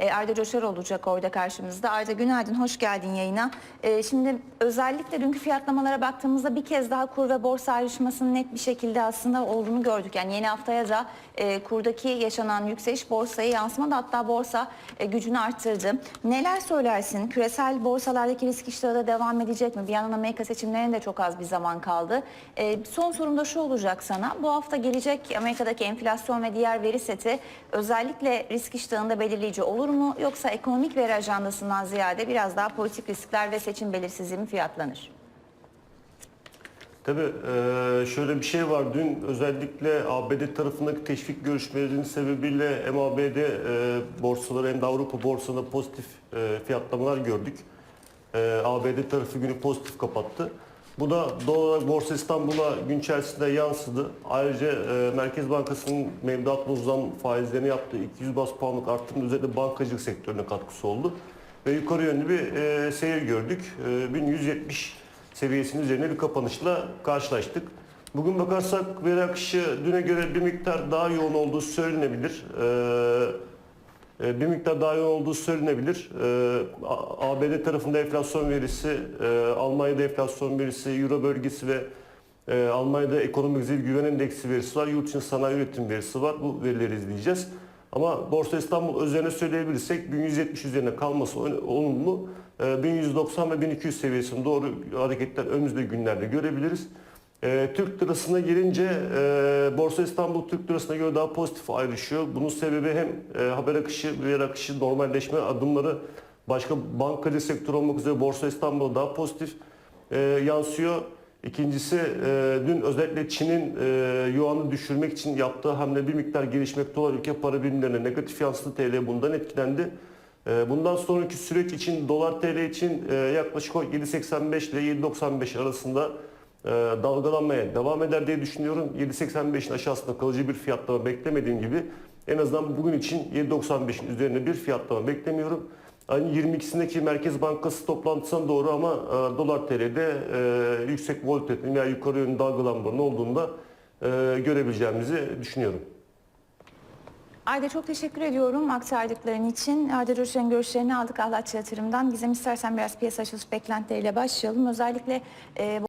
E, Arda Coşar olacak orada karşımızda. Arda günaydın, hoş geldin yayına. E, şimdi özellikle dünkü fiyatlamalara baktığımızda bir kez daha kur ve borsa ayrışmasının net bir şekilde aslında olduğunu gördük. Yani yeni haftaya da e, kurdaki yaşanan yükseliş borsaya yansımadı. Hatta borsa e, gücünü arttırdı. Neler söylersin? Küresel borsalardaki risk iştahı da devam edecek mi? Bir yandan Amerika seçimlerine de çok az bir zaman kaldı. Son sorum da şu olacak sana. Bu hafta gelecek Amerika'daki enflasyon ve diğer veri seti özellikle risk iştahında belirleyici olur mu? Yoksa ekonomik veri ajandasından ziyade biraz daha politik riskler ve seçim belirsizliği mi fiyatlanır? Tabii eee, şöyle bir şey var. Dün özellikle ABD tarafındaki teşvik görüşmelerinin sebebiyle hem ABD eee, borsaları hem de Avrupa borsasında pozitif eee, fiyatlamalar gördük. ABD tarafı günü pozitif kapattı. Bu da doğal olarak Borsa İstanbul'a gün içerisinde yansıdı. Ayrıca eee, Merkez Bankası'nın mevduat uzam faizlerini yaptığı 200 bas puanlık artırım özellikle bankacılık sektörüne katkısı oldu. Ve yukarı yönlü bir eee, seyir gördük. Eee, 1170 seviyesinin üzerine bir kapanışla karşılaştık. Bugün bakarsak veri akışı düne göre bir miktar daha yoğun olduğu söylenebilir. E, bir miktar daha yoğun olduğu söylenebilir. A- ABD tarafında enflasyon verisi, e, Almanya'da enflasyon verisi, Euro bölgesi ve e, Almanya'da ekonomik zil güven endeksi verisi var. Yurt içi sanayi üretim verisi var. Bu verileri izleyeceğiz. Ama Borsa İstanbul üzerine söyleyebilirsek 1170 üzerine kalması ol- olumlu. Ee, 1190 ve 1200 seviyesine doğru hareketler önümüzdeki günlerde görebiliriz. Ee, Türk lirasına gelince e, Borsa İstanbul Türk lirasına göre daha pozitif ayrışıyor. Bunun sebebi hem e, haber akışı, veri akışı, normalleşme adımları başka bankacı sektör olmak üzere Borsa İstanbul'a daha pozitif e, yansıyor. İkincisi e, dün özellikle Çin'in e, yuanı düşürmek için yaptığı hamle bir miktar gelişmekte olan ülke para birimlerine negatif yansıdı TL bundan etkilendi. E, bundan sonraki süreç için dolar TL için e, yaklaşık o 7.85 ile 7.95 arasında e, dalgalanmaya devam eder diye düşünüyorum. 7.85'in aşağısında kalıcı bir fiyatlama beklemediğim gibi en azından bugün için 7.95'in üzerine bir fiyatlama beklemiyorum. Ayın 22'sindeki Merkez Bankası toplantısına doğru ama e, dolar TL'de e, yüksek volatilitenin veya yukarı yönlü dalgalanmanın olduğunda e, görebileceğimizi düşünüyorum. Ayda çok teşekkür ediyorum aktardıkların için. Arda Coşar'ın görüşlerini aldık Ahlatçı Yatırım'dan. Gizem istersen biraz piyasa açılış beklentileriyle başlayalım. Özellikle e,